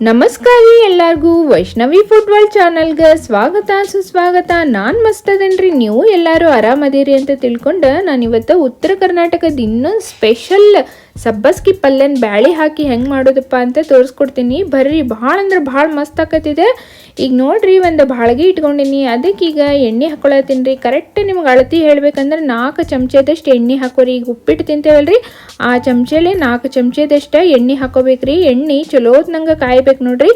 ನಮಸ್ಕಾರ ಎಲ್ಲರಿಗೂ ವೈಷ್ಣವಿ ಫುಟ್ಬಾಲ್ ಚಾನಲ್ಗೆ ಸ್ವಾಗತ, ಸುಸ್ವಾಗತ. ನಾನು ಮಸ್ತದೇನ್ರಿ, ನೀವು ಎಲ್ಲರೂ ಆರಾಮದಿರಿ ಅಂತ ತಿಳ್ಕೊಂಡು ನಾನು ಇವತ್ತು ಉತ್ತರ ಕರ್ನಾಟಕದ ಇನ್ನೊಂದು ಸ್ಪೆಷಲ್ ಸಬ್ಬಸ್ಗಿ ಪಲ್ಯನ ಬ್ಯಾಳಿ ಹಾಕಿ ಹೆಂಗೆ ಮಾಡೋದಪ್ಪ ಅಂತ ತೋರಿಸ್ಕೊಡ್ತೀನಿ. ಬರ್ರಿ, ಭಾಳ ಅಂದ್ರೆ ಭಾಳ ಮಸ್ತ್ ಆಕತ್ತಿದೆ. ಈಗ ನೋಡ್ರಿ, ಒಂದು ಬಾಳ್ಗೆ ಇಟ್ಕೊಂಡಿನಿ. ಅದಕ್ಕೆ ಈಗ ಎಣ್ಣೆ ಹಾಕೊಳತ್ತೀನಿ ರೀ. ಕರೆಕ್ಟ್ ನಿಮ್ಗೆ ಅಳತಿ ಹೇಳ್ಬೇಕಂದ್ರೆ ನಾಲ್ಕು ಚಮಚದಷ್ಟು ಎಣ್ಣೆ ಹಾಕೋರಿ. ಈಗ ಉಪ್ಪಿಟ್ಟು ತಿಂತೇವಲ್ರಿ ಆ ಚಮಚಲೆ ನಾಲ್ಕು ಚಮಚದಷ್ಟು ಎಣ್ಣೆ ಹಾಕೋಬೇಕ್ರಿ. ಎಣ್ಣೆ ಚಲೋದ್ ನಂಗೆ ಕಾಯ್ಬೇಕು ನೋಡ್ರಿ.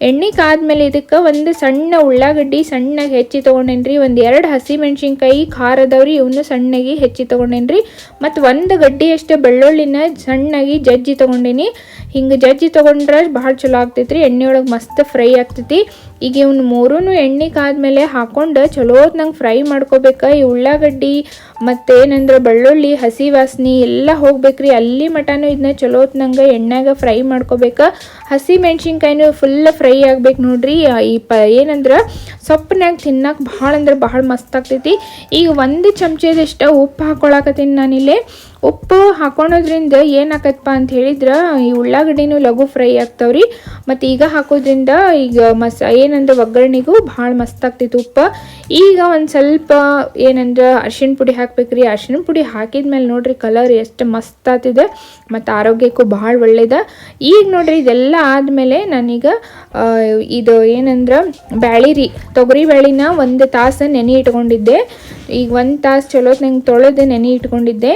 ಎಣ್ಣೆ ಕಾದ್ಮೇಲೆ ಇದಕ್ಕೆ ಒಂದು ಸಣ್ಣ ಉಳ್ಳಾಗಡ್ಡಿ ಸಣ್ಣಗೆ ಹೆಚ್ಚಿ ತೊಗೊಂಡೇನ್ರಿ, ಒಂದು ಎರಡು ಹಸಿ ಮೆಣಸಿನ್ಕಾಯಿ ಖಾರ ಅದಾವ್ರಿ ಇವನ್ನ ಸಣ್ಣಗೆ ಹೆಚ್ಚಿ ತೊಗೊಂಡೇನ್ರಿ. ಮತ್ತು ಒಂದು ಗಡ್ಡಿಯಷ್ಟು ಬೆಳ್ಳುಳ್ಳಿನ ಸಣ್ಣಗೆ ಜಜ್ಜಿ ತೊಗೊಂಡೇನಿ. ಹಿಂಗೆ ಜಜ್ಜಿ ತೊಗೊಂಡ್ರೆ ಭಾಳ ಚಲೋ ಆಗ್ತೈತ್ರಿ ಎಣ್ಣೆ ಒಳಗೆ ಮಸ್ತ್ ಫ್ರೈ ಆಗ್ತೈತಿ. ಈಗ ಇವ್ನ ಮೂರೂ ಎಣ್ಣೆ ಕಾದ್ಮೇಲೆ ಹಾಕೊಂಡು ಚಲೋ ನಂಗೆ ಫ್ರೈ ಮಾಡ್ಕೋಬೇಕು. ಈ ಉಳ್ಳಾಗಡ್ಡಿ ಮತ್ತು ಏನಂದ್ರೆ ಬೆಳ್ಳುಳ್ಳಿ, ಹಸಿ ವಾಸನೆ ಎಲ್ಲ ಹೋಗ್ಬೇಕ್ರಿ. ಅಲ್ಲಿ ಮಟನೂ ಇದನ್ನ ಚಲೋ ನಂಗೆ ಎಣ್ಣೆಗೆ ಫ್ರೈ ಮಾಡ್ಕೋಬೇಕು. ಹಸಿ ಮೆಣಸಿನ್ಕಾಯಿನೂ ಫುಲ್ ಫ್ರೈ ಆಗ್ಬೇಕು ನೋಡ್ರಿ. ಈ ಪ, ಏನಂದ್ರೆ ಸೊಪ್ಪನಾಗ ತಿನ್ನಕ್ಕೆ ಭಾಳ ಅಂದ್ರೆ ಭಾಳ ಮಸ್ತ್ ಆಗ್ತೈತಿ. ಈಗ ಒಂದು ಚಮಚದಷ್ಟು ಉಪ್ಪು ಹಾಕ್ಕೊಳಕತ್ತೀನಿ ನಾನಿಲ್ಲಿ. ಉಪ್ಪು ಹಾಕೊಳೋದ್ರಿಂದ ಏನಾಕತ್ತಪ್ಪ ಅಂತ ಹೇಳಿದ್ರೆ, ಈ ಉಳ್ಳಾಗಡ್ಡಿನೂ ಲಘು ಫ್ರೈ ಆಗ್ತಾವ್ರಿ. ಮತ್ತು ಈಗ ಹಾಕೋದ್ರಿಂದ ಈಗ ಮಸ್, ಏನಂದ್ರೆ ಒಗ್ಗರಣೆಗೂ ಭಾಳ ಮಸ್ತ್ ಆಗ್ತಿತ್ತು ಉಪ್ಪು. ಈಗ ಒಂದು ಸ್ವಲ್ಪ ಏನಂದ್ರೆ ಅರ್ಶಿಣ ಪುಡಿ ಹಾಕ್ಬೇಕ್ರಿ. ಅರ್ಶಿಣ ಪುಡಿ ಹಾಕಿದ್ಮೇಲೆ ನೋಡ್ರಿ ಕಲರ್ ಎಷ್ಟು ಮಸ್ತ್ ಆಗ್ತಿದೆ. ಮತ್ತು ಆರೋಗ್ಯಕ್ಕೂ ಭಾಳ ಒಳ್ಳೆಯದ ಈಗ ನೋಡ್ರಿ ಇದೆಲ್ಲ ಆದಮೇಲೆ ನಾನೀಗ ಇದು ಏನಂದ್ರೆ ಬ್ಯಾಳಿ ರೀ ತೊಗರಿ ಬ್ಯಾಳಿನ ಒಂದು ತಾಸು ನೆನೆ ಇಟ್ಕೊಂಡಿದ್ದೆ. ಈಗ ಒಂದು ತಾಸು ಚಲೋತ್ನಂಗೆ ನಂಗೆ ತೊಳೆದು ನೆನೆ ಇಟ್ಕೊಂಡಿದ್ದೆ.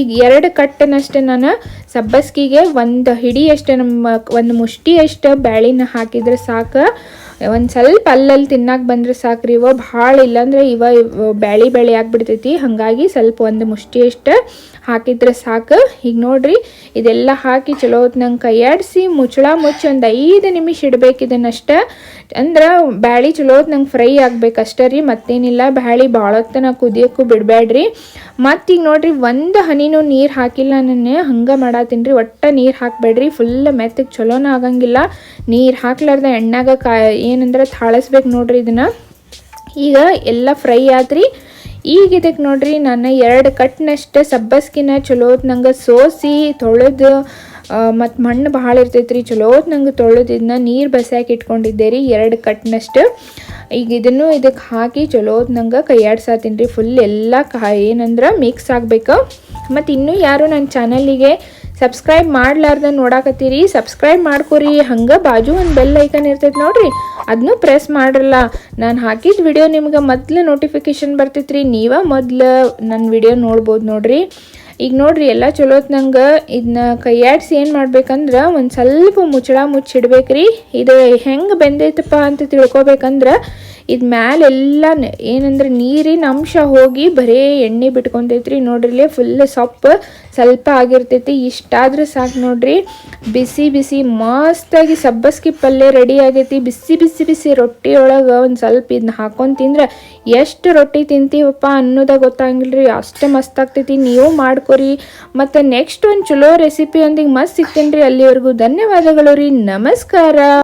ಈಗ ಎರಡು ಕಟ್ಟನಷ್ಟೇ ನಾನು ಸಬ್ಬಸ್ಗಿಗೆ ಒಂದು ಹಿಡಿಯಷ್ಟು ನಮ್ಮ ಒಂದು ಮುಷ್ಟಿಯಷ್ಟು ಬ್ಯಾಳಿನ ಹಾಕಿದ್ರೆ ಸಾಕು. ಒಂದು ಸ್ವಲ್ಪ ಅಲ್ಲಲ್ಲಿ ತಿನ್ನಕ್ಕೆ ಬಂದ್ರೆ ರೀ ಇವ ಭಾಳ ಇಲ್ಲಾಂದ್ರೆ ಇವ ಬ್ಯಾಳಿ ಬ್ಯಾಳಿ ಆಗಿಬಿಡ್ತೈತಿ. ಹಾಗಾಗಿ ಸ್ವಲ್ಪ ಒಂದು ಮುಷ್ಟಿಯಷ್ಟು ಹಾಕಿದ್ರೆ ಸಾಕು. ಈಗ ನೋಡ್ರಿ, ಇದೆಲ್ಲ ಹಾಕಿ ಚಲೋ ನಂಗೆ ಕೈಯಾಡಿಸಿ, ಮುಚ್ಚಳ ಮುಚ್ಚಿ ಒಂದು ಐದು ನಿಮಿಷ ಇಡಬೇಕು ಇದನ್ನಷ್ಟ. ಅಂದ್ರೆ ಬ್ಯಾಳಿ ಚಲೋ ನಂಗೆ ಫ್ರೈ ಆಗ್ಬೇಕು ಅಷ್ಟೇ ರೀ, ಮತ್ತೇನಿಲ್ಲ. ಬ್ಯಾಳಿ ಭಾಳ ಹೊತ್ತನ ಕುದಿಯೋಕ್ಕೂ ಬಿಡಬೇಡ್ರಿ ಮತ್ತು ಈಗ ನೋಡ್ರಿ, ಒಂದು ಹನಿನೂ ನೀರು ಹಾಕಿಲ್ಲ ನಾನು, ಹಂಗೆ ಮಾಡತ್ತೀನಿ ರೀ. ಒಟ್ಟ ನೀರು ಹಾಕಬೇಡ್ರಿ. ಫುಲ್ ಮೆತ್ತಗೆ ಚಲೋನ ಆಗಂಗಿಲ್ಲ. ನೀರು ಹಾಕ್ಲಾರ್ದ ಎಣ್ಣೆಗೆ ಕಾ ಏನಂದ್ರೆ ತಾಳಿಸ್ಬೇಕು ನೋಡ್ರಿ ಇದನ್ನು. ಈಗ ಎಲ್ಲ ಫ್ರೈ ಆದ್ರಿ. ಈಗ ಇದಕ್ಕೆ ನೋಡ್ರಿ ನಾನು ಎರಡು ಕಟ್ನಷ್ಟು ಸಬ್ಬಸ್ಗಿನ ಚಲೋ ನಂಗೆ ಸೋಸಿ ತೊಳೆದು ಮತ್ತು ಮಣ್ಣು ಭಾಳ ಇರ್ತೈತ್ರಿ ಚಲೋತ್ ನಂಗೆ ತೊಳೆದು ಇದನ್ನ ನೀರು ಬಸ್ಯಾಕೆ ಇಟ್ಕೊಂಡಿದ್ದೆ ರೀ ಎರಡು ಕಟ್ನಷ್ಟು. ಈಗ ಇದನ್ನು ಇದಕ್ಕೆ ಹಾಕಿ ಚಲೋ ನಂಗೆ ಕೈಯಾಡ್ಸಾತೀನಿ ರೀ ಫುಲ್ ಎಲ್ಲ ಕಾ ಏನಂದ್ರೆ ಮಿಕ್ಸ್ ಆಗಬೇಕು. ಮತ್ತು ಇನ್ನೂ ಯಾರು ನನ್ನ ಚಾನಲಿಗೆ ಸಬ್ಸ್ಕ್ರೈಬ್ ಮಾಡ್ಲಾರ್ದ ನೋಡಾಕತ್ತೀರಿ. ಸಬ್ಸ್ಕ್ರೈಬ್ ಮಾಡ್ಕೊರಿ. ಹಂಗೆ ಬಾಜು ಒಂದು ಬೆಲ್ ಐಕನ್ ಇರ್ತೈತೆ ನೋಡ್ರಿ. ಅದನ್ನು ಪ್ರೆಸ್ ಮಾಡ್ರಲ್ಲ. ನಾನು ಹಾಕಿದ ವಿಡಿಯೋ ನಿಮ್ಗೆ ಮೊದ್ಲು ನೋಟಿಫಿಕೇಶನ್ ಬರ್ತೈತ್ರಿ. ನೀವ ಮೊದ್ಲು ನನ್ನ ವಿಡಿಯೋ ನೋಡ್ಬೋದು ನೋಡ್ರಿ. ಈಗ ನೋಡ್ರಿ, ಎಲ್ಲ ಚಲೋತ್ನಂಗೆ ನಂಗೆ. ಇದನ್ನ ಕೈಯಾಡಿಸಿ ಏನು ಮಾಡ್ಬೇಕಂದ್ರೆ ಒಂದು ಸ್ವಲ್ಪ ಮುಚ್ಚಳ ಮುಚ್ಚಿಡ್ಬೇಕ್ರಿ. ಇದು ಹೆಂಗೆ ಬೆಂದೈತಪ್ಪ ಅಂತ ತಿಳ್ಕೊಬೇಕಂದ್ರೆ ಇದ್ ಮ್ಯಾಲೆಲ್ಲ ಏನಂದ್ರೆ ನೀರಿನ ಅಂಶ ಹೋಗಿ ಬರೇ ಎಣ್ಣೆ ಬಿಟ್ಕೊಂತೈತ್ರಿ. ನೋಡ್ರಿಲ್ಲೇ ಫುಲ್ ಸೊಪ್ಪು ಸ್ವಲ್ಪ ಆಗಿರ್ತೈತಿ. ಇಷ್ಟಾದ್ರೆ ಸಾಕು ನೋಡ್ರಿ. ಬಿಸಿ ಬಿಸಿ, ಮಸ್ತಾಗಿ ಸಬ್ಬಸ್ಗಿ ಪಲ್ಯ ರೆಡಿ ಆಗೈತಿ. ಬಿಸಿ ಬಿಸಿ ಬಿಸಿ ರೊಟ್ಟಿ ಒಳಗೆ ಒಂದು ಸ್ವಲ್ಪ ಇದನ್ನ ಹಾಕೊಂಡು ತಿಂದ್ರೆ ಎಷ್ಟು ರೊಟ್ಟಿ ತಿಂತೀವಪ್ಪ ಅನ್ನೋದ ಗೊತ್ತಾಗಿಲ್ರಿ. ಅಷ್ಟೇ ಮಸ್ತ್ ಆಗ್ತೈತಿ. ನೀವು ಮಾಡ್ಕೊರಿ. ಮತ್ತು ನೆಕ್ಸ್ಟ್ ಒಂದು ಚಲೋ ರೆಸಿಪಿಯೊಂದಿಗೆ ಮಸ್ತ್ ಸಿಗ್ತೇನೆ ರೀ ಅಲ್ಲಿವರೆಗೂ. ಧನ್ಯವಾದಗಳು ರೀ. ನಮಸ್ಕಾರ.